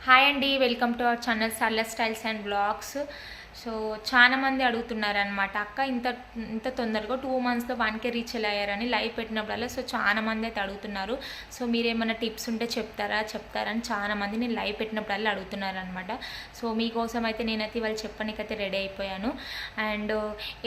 Hi అండి welcome to our channel Sarla styles and blogs so చాలా మంది అడుగుతున్నారనమాట అక్క ఇంత ఇంత తొందరగా టూ మంత్స్లో వన్కే రీచ్ అయ్యారని లైవ్ పెట్టినప్పుడల్లా. సో చాలా మంది అయితే అడుగుతున్నారు. సో మీరేమైనా టిప్స్ ఉంటే చెప్తారా? చెప్తారని చాలా మంది నేను లైవ్ పెట్టినప్పుడల్లా అడుగుతున్నారనమాట సో మీకోసం అయితే నేనైతే వాళ్ళు చెప్పడానికైతే రెడీ అయిపోయాను. అండ్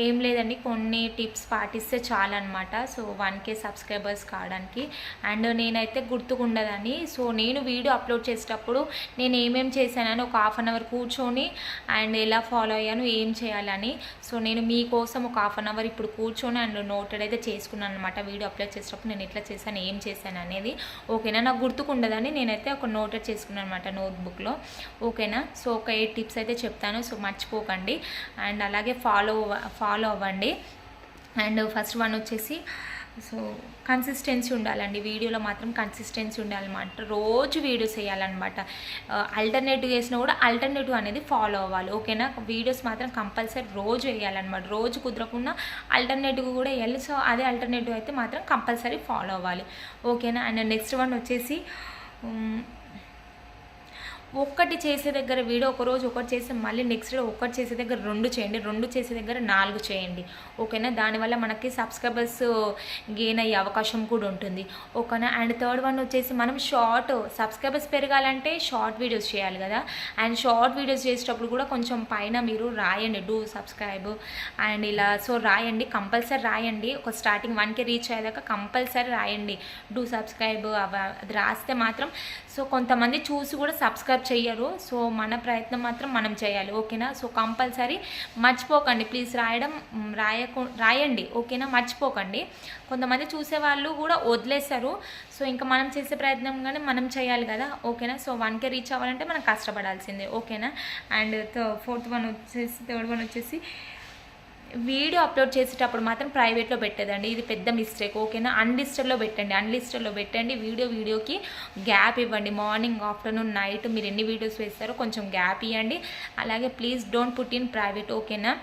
ఏం లేదండి కొన్ని టిప్స్ పాటిస్తే చాలన్నమాట. సో వన్ కే సబ్స్క్రైబర్స్ కావడానికి. అండ్ నేనైతే గుర్తుకుండదని సో నేను వీడియో అప్లోడ్ చేసేటప్పుడు నేను ఏమేం చేశానని ఒక హాఫ్ అన్ అవర్ కూర్చొని అండ్ ఎలా ఫాలో అయ్యాను ఏం చేయాలని. సో నేను మీకోసం ఒక హాఫ్ అన్ అవర్ ఇప్పుడు కూర్చొని అండ్ నోటెడ్ అయితే చేసుకున్నాను అనమాట వీడియో అప్లోడ్ చేసేటప్పుడు నేను ఎట్లా చేశాను ఏం చేశాను అనేది. ఓకేనా? నాకు గుర్తుకుండదని నేనైతే ఒక నోటెడ్ చేసుకున్నాను అనమాట నోట్బుక్లో. ఓకేనా? సో ఒక ఎయిట్ టిప్స్ అయితే చెప్తాను. సో మర్చిపోకండి. అండ్ అలాగే ఫాలో ఫాలో అవ్వండి. అండ్ ఫస్ట్ వన్ వచ్చేసి సో కన్సిస్టెన్సీ ఉండాలండి. వీడియోలో మాత్రం కన్సిస్టెన్సీ ఉండాలన్నమాట. రోజు వీడియోస్ వేయాలన్నమాట. అల్టర్నేటివ్ చేసినా కూడా అల్టర్నేటివ్ అనేది ఫాలో అవ్వాలి. ఓకేనా? వీడియోస్ మాత్రం కంపల్సరీ రోజు వేయాలన్నమాట. రోజు కుదరకుండా అల్టర్నేటివ్ కూడా వేయాలి. సో అదే అల్టర్నేటివ్ అయితే మాత్రం కంపల్సరీ ఫాలో అవ్వాలి. ఓకేనా? అండ్ నెక్స్ట్ వన్ వచ్చేసి ఒక్కటి చేసే దగ్గర వీడియో ఒక రోజు ఒకటి చేసి మళ్ళీ నెక్స్ట్ డే ఒకటి చేసే దగ్గర రెండు చేయండి రెండు చేసే దగ్గర నాలుగు చేయండి. ఓకేనా? దానివల్ల మనకి సబ్స్క్రైబర్స్ గెయిన్ అయ్యే అవకాశం కూడా ఉంటుంది. ఓకేనా? అండ్ థర్డ్ వన్ వచ్చేసి మనం షార్ట్ సబ్స్క్రైబర్స్ పెరగాలంటే షార్ట్ వీడియోస్ చేయాలి కదా. అండ్ షార్ట్ వీడియోస్ చేసేటప్పుడు కూడా కొంచెం పైన మీరు రాయండి. డూ సబ్స్క్రైబ్ అండ్ ఇలా సో రాయండి. కంపల్సరీ రాయండి. ఒక స్టార్టింగ్ వన్కి రీచ్ అయ్యేదాకా కంపల్సరీ రాయండి. డూ సబ్స్క్రైబ్ అది రాస్తే మాత్రం సో కొంతమంది చూసి కూడా సబ్స్క్రైబ్ చెయ్యరు. సో మన ప్రయత్నం మాత్రం మనం చేయాలి. ఓకేనా? సో కంపల్సరీ మర్చిపోకండి. ప్లీజ్ రాయడం రాయకు రాయండి. ఓకేనా? మర్చిపోకండి. కొంతమంది చూసేవాళ్ళు కూడా వదిలేస్తారు. సో ఇంకా మనం చేసే ప్రయత్నం కానీ మనం చేయాలి కదా? ఓకేనా? సో వన్కే రీచ్ అవ్వాలంటే మనం కష్టపడాల్సిందే. ఓకేనా? అండ్ ఫోర్త్ వన్ వచ్చేసి థర్డ్ వన్ వచ్చేసి వీడియో అప్లోడ్ చేసేటప్పుడు మాత్రం ప్రైవేట్లో పెట్టదండి. ఇది పెద్ద మిస్టేక్ ఓకేనా? అన్లిస్టెడ్లో పెట్టండి. అన్లిస్టెడ్లో పెట్టండి. వీడియో వీడియోకి గ్యాప్ ఇవ్వండి. మార్నింగ్ ఆఫ్టర్నూన్ నైట్ మీరు ఎన్ని వీడియోస్ వేస్తారో కొంచెం గ్యాప్ ఇవ్వండి అలాగే please don't put in private ఓకేనా?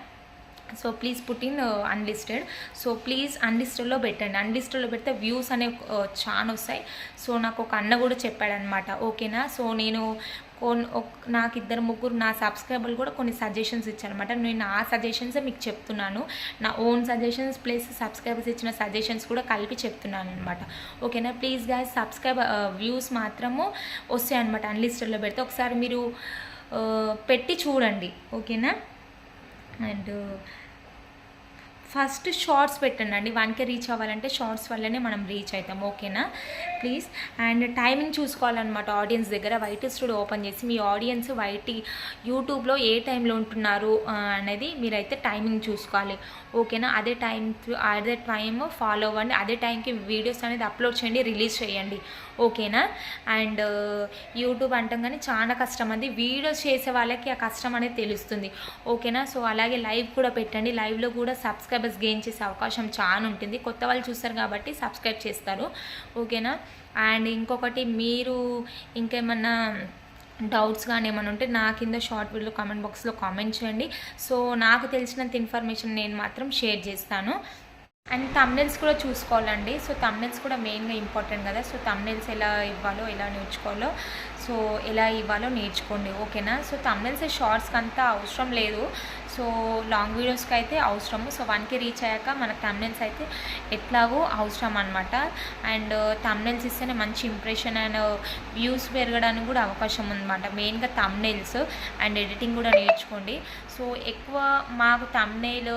So please put in unlisted so please అన్లిస్టెడ్లో పెట్టండి. అన్లిస్టెడ్లో పెడితే వ్యూస్ అనే uh, చాలా వస్తాయి. సో నాకు ఒక అన్న కూడా చెప్పాడనమాట ఓకేనా సో నేను కొన్ నాకు ఇద్దరు ముగ్గురు నా సబ్స్క్రైబర్లు కూడా కొన్ని సజెషన్స్ ఇచ్చారనమాట నేను ఆ సజెషన్స్ మీకు చెప్తున్నాను. నా ఓన్ సజెషన్స్ ప్లస్ సబ్స్క్రైబర్స్ ఇచ్చిన సజెషన్స్ కూడా కలిపి చెప్తున్నాను అనమాట ఓకేనా ప్లీజ్గా సబ్స్క్రైబ్ వ్యూస్ మాత్రము వస్తాయి అనమాట అన్లిస్టెడ్లో పెడితే ఒకసారి మీరు uh, పెట్టి చూడండి. ఓకేనా అండ్ ఫస్ట్ షార్ట్స్ పెట్టండి అండి వన్కే రీచ్ అవ్వాలంటే షార్ట్స్ వల్లనే మనం రీచ్ అవుతాం ఓకేనా? ప్లీజ్. అండ్ టైమింగ్ చూసుకోవాలన్నమాట ఆడియన్స్ దగ్గర. వైట్ స్టూడియో ఓపెన్ చేసి మీ ఆడియన్స్ వైట్ యూట్యూబ్లో ఏ టైంలో ఉంటున్నారు అనేది మీరైతే టైమింగ్ చూసుకోవాలి. ఓకేనా? అదే టైం అదే టైం ఫాలో అవ్వండి. అదే టైంకి వీడియోస్ అనేది అప్లోడ్ చేయండి రిలీజ్ చేయండి. ఓకేనా? అండ్ యూట్యూబ్ అంటాం కానీ చాలా కష్టం అది వీడియోస్ చేసే వాళ్ళకి ఆ కష్టం అనేది తెలుస్తుంది. ఓకేనా? సో అలాగే లైవ్ కూడా పెట్టండి. లైవ్లో కూడా సబ్స్క్రైబ్ సబ్స్క్రైబర్స్ గెయిన్ చేసే అవకాశం చాలా ఉంటుంది. కొత్త వాళ్ళు చూస్తారు కాబట్టి సబ్స్క్రైబ్ చేస్తారు. ఓకేనా? అండ్ ఇంకొకటి మీరు ఇంకేమన్నా డౌట్స్ కానీ ఏమైనా ఉంటే నా కింద షార్ట్ వీడియో కామెంట్ బాక్స్లో కామెంట్ చేయండి. సో నాకు తెలిసినంత ఇన్ఫర్మేషన్ నేను మాత్రం షేర్ చేస్తాను. అండ్ తమ్నెల్స్ కూడా చూసుకోవాలండి. సో తమ్నెల్స్ కూడా మెయిన్గా ఇంపార్టెంట్ కదా. సో తమ్నెల్స్ ఎలా ఇవ్వాలో ఎలా నేర్చుకోవాలో సో ఎలా ఇవ్వాలో నేర్చుకోండి. ఓకేనా? సో తమ్నెల్స్ షార్ట్స్కి అంతా అవసరం లేదు. సో లాంగ్ వీడియోస్కి అయితే అవసరము. సో వన్కి రీచ్ అయ్యాక మనకు తమ్నెల్స్ అయితే ఎట్లాగో అవసరం అనమాట అండ్ తమ్నెల్స్ ఇస్తేనే మంచి ఇంప్రెషన్ అండ్ వ్యూస్ పెరగడానికి కూడా అవకాశం ఉందన్నమాట. మెయిన్గా తమ్నెల్స్ అండ్ ఎడిటింగ్ కూడా నేర్చుకోండి. సో ఎక్కువ మాకు తమ్నెయిల్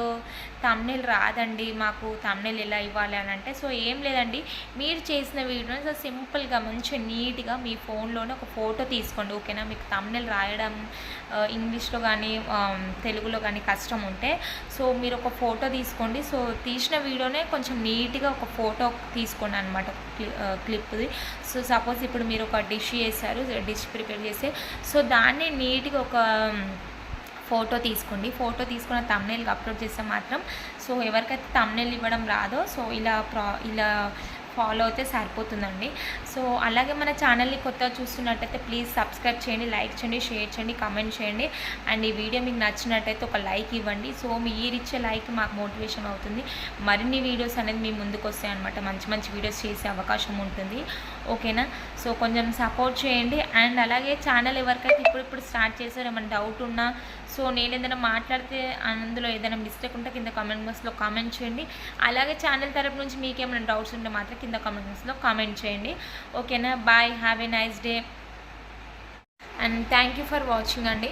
తమ్నెల్ రాదండి. మాకు తమ్నెల్ ఎలా ఇవ్వాలి అని అంటే సో ఏం లేదండి. మీరు చేసిన వీడియోని సో సింపుల్గా మంచిగా నీట్గా మీ ఫోన్లోనే ఒక ఫోటో తీసుకోండి ఓకేనా? మీకు తమ్నెల్ రాయడం ఇంగ్లీష్లో కానీ తెలుగులో కానీ కష్టం ఉంటే సో మీరు ఒక ఫోటో తీసుకోండి. సో తీసిన వీడియోనే కొంచెం నీట్గా ఒక ఫోటో తీసుకోండి అనమాట క్లిప్ది. సో సపోజ్ ఇప్పుడు మీరు ఒక డిష్ చేశారు డిష్ ప్రిపేర్ చేస్తే సో దాన్ని నీట్గా ఒక ఫోటో తీసుకోండి. ఫోటో తీసుకున్న తమ్నేల్కి అప్లోడ్ చేస్తే మాత్రం సో ఎవరికైతే తమ్నేల్ ఇవ్వడం రాదో సో ఇలా ప్రా ఇలా ఫాలో అయితే సరిపోతుందండి. సో అలాగే మన ఛానల్ని కొత్తగా చూస్తున్నట్టయితే ప్లీజ్ సబ్స్క్రైబ్ చేయండి లైక్ చేయండి షేర్ చేయండి కమెంట్ చేయండి. అండ్ ఈ వీడియో మీకు నచ్చినట్టయితే ఒక లైక్ ఇవ్వండి. సో మీరు ఇచ్చే లైక్ మాకు మోటివేషన్ అవుతుంది. మరిన్ని వీడియోస్ అనేది మీ ముందుకు వస్తాయి అనమాట మంచి మంచి వీడియోస్ చేసే అవకాశం ఉంటుంది. ఓకేనా? సో కొంచెం సపోర్ట్ చేయండి. అండ్ అలాగే ఛానల్ ఎవరికైతే ఇప్పుడు ఇప్పుడు స్టార్ట్ చేశారు ఏమైనా డౌట్ ఉన్నా సో నేను ఏదైనా మాట్లాడితే అందులో ఏదైనా మిస్టేక్ ఉంటే కింద కామెంట్ బాక్స్లో కామెంట్ చేయండి. అలాగే ఛానల్ తరపు నుంచి మీకేమైనా డౌట్స్ ఉంటే మాత్రం కింద కామెంట్ బాక్స్లో కామెంట్ చేయండి. ఓకేనా bye have a nice day and thank you for watching అండి.